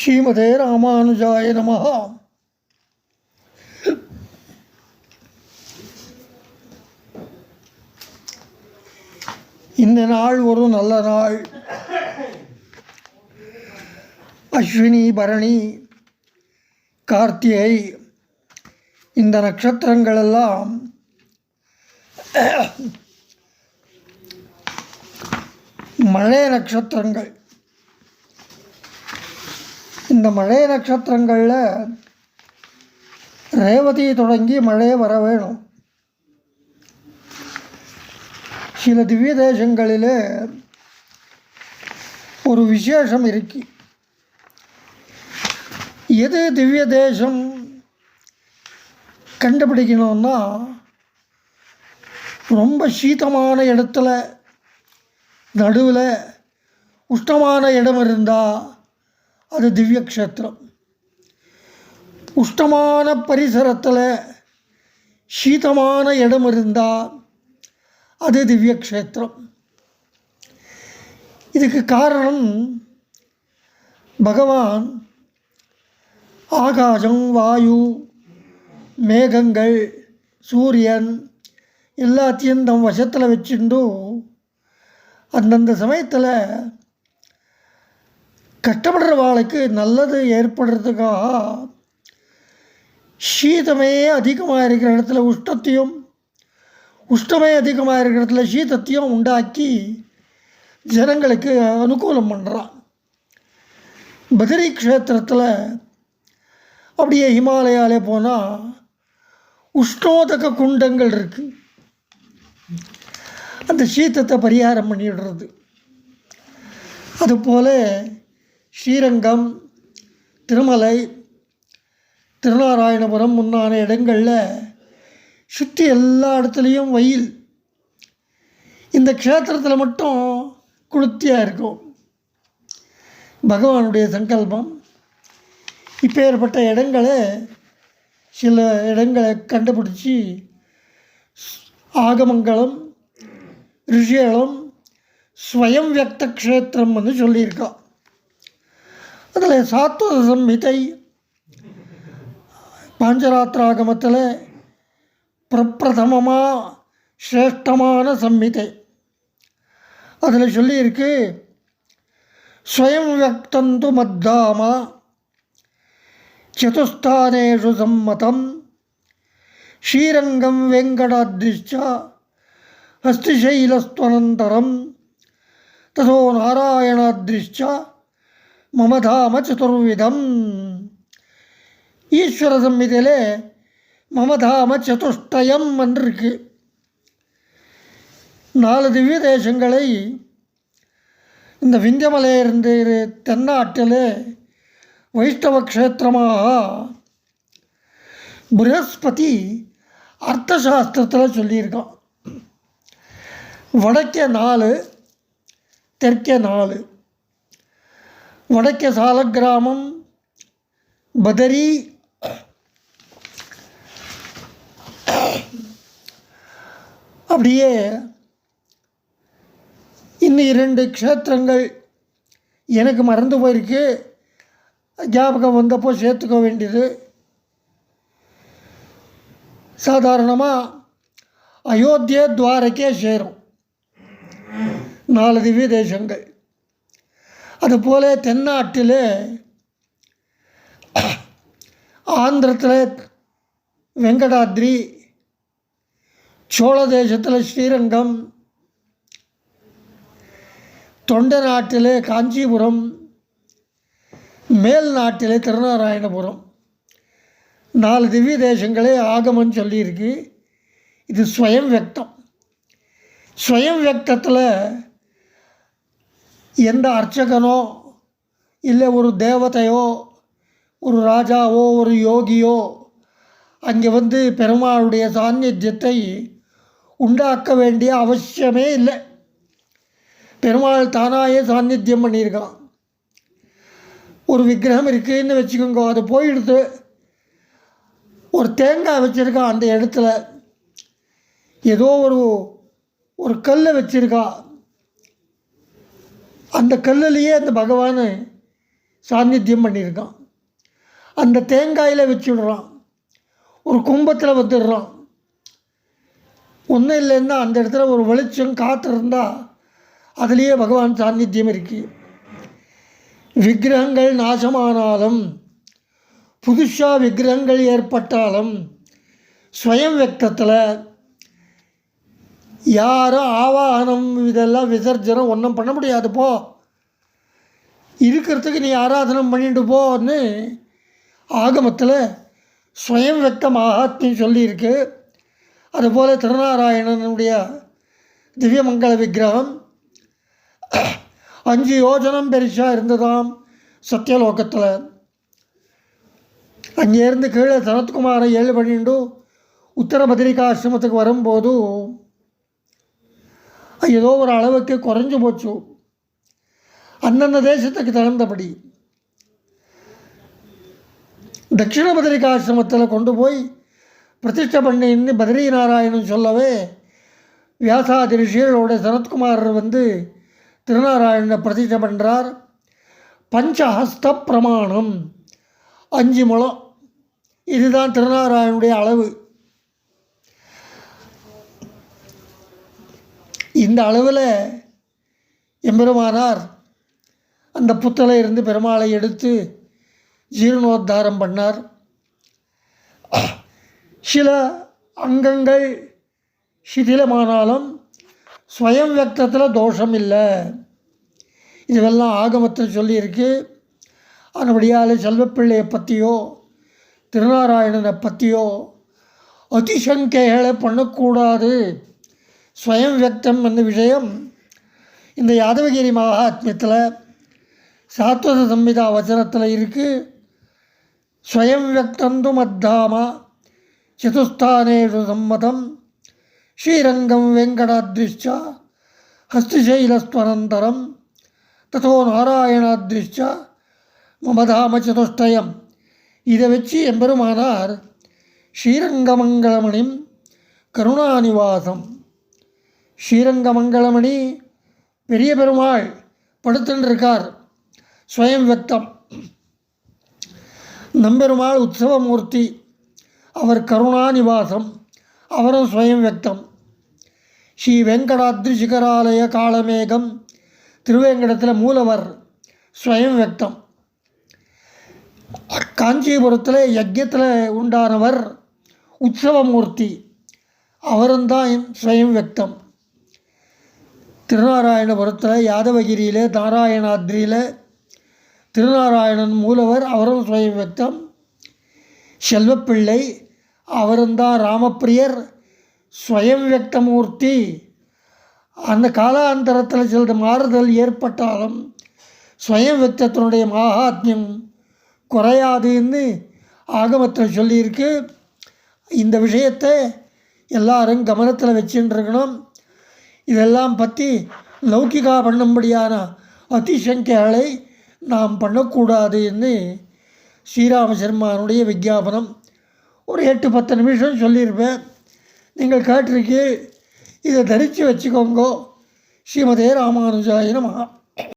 ஸ்ரீமதே ராமானுஜாய நமகா இந்த நாள் ஒரு நல்ல நாள். அஸ்வினி பரணி கார்த்திகை இந்த நட்சத்திரங்களெல்லாம் மழை நட்சத்திரங்கள். இந்த மழை நட்சத்திரங்களில் ரேவதி தொடங்கி மழை வர வேணும். சில திவ்ய தேசங்களில் ஒரு விசேஷம் இருக்கு. எது திவ்ய தேசம் கண்டுபிடிக்கணும்னா ரொம்ப சீதமான இடத்துல நடுவில் உஷ்டமான இடம் இருந்தால் அது திவ்ய க்ஷேத்திரம் பரிசரத்தில் சீதமான இடம் இருந்தால் அது திவ்ய க்ஷேத்திரம் இதுக்கு காரணம் பகவான் ஆகாசம் வாயு மேகங்கள் சூரியன் எல்லாத்தையும் தம் வசத்தில் வச்சுண்டு அந்தந்த சமயத்தில் கஷ்டப்படுற வாழ்க்கை நல்லது ஏற்படுறதுக்காக சீதமே அதிகமாக இருக்கிற இடத்துல உஷ்ணத்தையும் உஷ்ணமே அதிகமாக இருக்கிற இடத்துல சீதத்தையும் உண்டாக்கி ஜனங்களுக்கு அனுகூலம் பண்ணுறான் பத்ரி க்ஷேத்திரத்தில் அப்படியே ஹிமாலயாலே போனால் உஷ்ணோதக குண்டங்கள் இருக்குது அந்த சீத்தத்தை பரிகாரம் பண்ணிடுறது. அதுபோல் ஸ்ரீரங்கம் திருமலை திருநாராயணபுரம் முன்னான இடங்களில் சுற்றி எல்லா இடத்துலையும் வெயில். இந்த க்ஷேத்திரத்தில் மட்டும் குளிர்ச்சியாக இருக்கும். பகவானுடைய சங்கல்பம். இப்பேற்பட்ட இடங்களை சில இடங்களை கண்டுபிடிச்சி ஆகமங்களும் ரிஷிகளும் ஸ்வயம் வியக்த க்ஷேத்திரம் வந்து அதில் சாத்வத சம்ஹிதை பாஞ்சராத்திராகமத்தில் பிரப்பிரதமமாக சிரேஷ்டமான சம்ஹிதை அதில் சொல்லியிருக்கு ஸ்வயம் வியக்தந்து மத்தாமா சதுஸ்தானேஷு சம்மதம் ஸ்ரீரங்கம் வெங்கடாத்ரிஷா ஹஸ்திசைலஸ்துவனந்தரம் ததோ நாராயணாத்ரிஷா மமதாம சதுர்விதம் ஈஸ்வர சம்மிதியில் மமதாம சதுஷ்டயம் இருக்கு நாலு திவ்ய தேசங்களை இந்த விந்தியமலையிலிருந்து தென்னாட்டில் வைஷ்ணவ க்ஷேத்திரமாக ப்ரஹஸ்பதி அர்த்தசாஸ்திரத்தில் சொல்லியிருக்கான். வடக்கே நாலு தெற்கே நாலு. வடக்கே சாலக்கிராமம் பதரி அப்படியே இன்னும் இரண்டு க்ஷேத்திரங்கள் எனக்கு மறந்து போயிருக்கு. ஞாபகம் வந்தப்போ சேர்த்துக்க வேண்டியது. சாதாரணமாக அயோத்திய துவாரக்கே சேரும். நாலு திவ்ய தேசங்கள் அதுபோல் தென்னாட்டில் ஆந்திரத்தில் வெங்கடாத்ரி சோழ தேசத்தில் ஸ்ரீரங்கம் தொண்டை நாட்டில் காஞ்சிபுரம் மேல் நாட்டில் திருநாராயணபுரம். நாலு திவ்ய தேசங்களே ஆகமம் சொல்லியிருக்கு. இது ஸ்வயம் வியக்தம். ஸ்வயம் வியக்தத்தில் எந்த அர்ச்சகனோ இல்லை ஒரு தேவதையோ ஒரு ராஜாவோ ஒரு யோகியோ அங்கே வந்து பெருமாளுடைய சாநித்தியத்தை உண்டாக்க வேண்டிய அவசியமே இல்லை. பெருமாள் தானாயே சாநித்தியம் பண்ணியிருக்கான். ஒரு விக்கிரகம் இருக்குதுன்னு வச்சுக்கோங்க அது போயிடுது. ஒரு தேங்காய் வச்சுருக்கான் அந்த இடத்துல. ஏதோ ஒரு ஒரு கல்லை வச்சுருக்கான். அந்த கல்லுலேயே அந்த பகவான் சாநித்தியம் பண்ணியிருக்கான். அந்த தேங்காயில் வச்சுடுறான் ஒரு கும்பத்தில் வந்துடுறான். ஒன்றும் இல்லைன்னா அந்த இடத்துல ஒரு வெளிச்சம் காற்று இருந்தால் அதுலேயே பகவான் சாநித்தியம் இருக்குது விக்கிரகங்கள் நாசமானாலும் புதுசாக விக்கிரகங்கள் ஏற்பட்டாலும் ஸ்வயம் வெக்தத்தில் யாரும் ஆவாகனம் இதெல்லாம் விசர்ஜனம் ஒன்றும் பண்ண முடியாது போ. இருக்கிறதுக்கு நீ ஆராதனம் பண்ணிட்டு போன்னு ஆகமத்தில் ஸ்வயம் வெக்த மகாத்மியம் சொல்லியிருக்கு. அதுபோல் திருநாராயணனுடைய திவ்யமங்கல விக்கிரகம் அஞ்சு யோஜனம் பெருசாக இருந்ததாம் சத்தியலோகத்தில் அங்கேருந்து கீழே சனத்குமாரை ஏழு பண்ணிட்டு உத்தரபதிரிகாசிரமத்துக்கு வரும்போது ஏதோ ஒரு அளவுக்கு குறைஞ்சு போச்சு. அந்தந்த தேசத்துக்கு தகுந்தபடி. தட்சிண பதரிகாசிரமத்தில் கொண்டு போய் பிரதிஷ்டை பண்ணின்னு பத்ரி நாராயணன் சொல்லவே வியாசாதி ரிஷிகளோட சனத்குமாரர் வந்து திருநாராயணனை பிரதிஷ்டை பண்ணுறார் பஞ்சஹஸ்த பிரமாணம். அஞ்சு முழம். இதுதான் திருநாராயணனுடைய அளவு. இந்த அளவில் எம்பெருமானார் அந்த புத்தலை இருந்து பெருமாளை எடுத்து ஜீரணோத்தாரம் பண்ணார். சில அங்கங்கள் சிதிலமானாலும் ஸ்வயம் வியக்தத்தில் தோஷம் இல்லை. இதுவெல்லாம் ஆகமத்தில் சொல்லியிருக்கு. அதுபடியால் செல்வப்பிள்ளையை பற்றியோ திருநாராயணனை பற்றியோ அதிசங்கைகளை பண்ணக்கூடாது. ஸ்வயம் வியக்தம் என்ற விஷயம் இந்த யாதவகிரி மகாத்மியத்தில் சாத்வத சம்ஹிதா வச்சனத்தில் இருக்குது ஸ்வயம் வியக்தந்து மத்தாமா சதுஸ்தானேஷு சம்மதம் ஸ்ரீரங்கம் வெங்கடாத்ரிஷா ஹஸ்திசைலஸ்வனந்தரம் ததோ நாராயணாத்ரிஷா மமதாம சதுஷ்டயம். இதை வச்சு எம்பெருமானார் ஸ்ரீரங்கமங்கலமணிம் கருணாநிவாசம் ஸ்ரீரங்கமங்கலமணி பெரிய பெருமாள் படுத்துன்னு இருக்கார் ஸ்வயம் வெக்தம் நம்பெருமாள் உற்சவமூர்த்தி. அவர் கருணாநிவாசம். அவரும் ஸ்வயம் வெக்தம் ஸ்ரீ வெங்கடாத்ரி சிகராலய காளமேகம் திருவேங்கடத்தில் மூலவர் ஸ்வயம் வெக்தம் காஞ்சிபுரத்தில் யஜ்யத்தில் உண்டானவர் உற்சவமூர்த்தி. அவரும் தான் ஸ்வயம் வெக்தம் திருநாராயணபுரத்தில் யாதவகிரியில் நாராயணாத்ரியில் திருநாராயணன் மூலவர் அவரும் ஸ்வயம் செல்வப்பிள்ளை அவருந்தான் ராமப்பிரியர் ஸ்வயம் அந்த காலாந்தரத்தில் சில மாறுதல் ஏற்பட்டாலும் ஸ்வயம் மகாத்மியம் குறையாதுன்னு ஆகமத்தில் சொல்லியிருக்கு. இந்த விஷயத்தை எல்லாரும் கவனத்தில் வச்சுட்டு இருக்கணும். இதெல்லாம் பற்றி லௌகிகா பண்ணும்படியான அதிசங்கைகளை நாம் பண்ணக்கூடாதுன்னு ஸ்ரீராம சர்மானுடைய விஞ்ஞாபனம் ஒரு எட்டு பத்து நிமிஷம் சொல்லியிருப்பேன். நீங்கள் கேட்டிருக்கு இதை தரித்து வச்சுக்கோங்கோ. ஸ்ரீமதே ராமானுஜாய மகா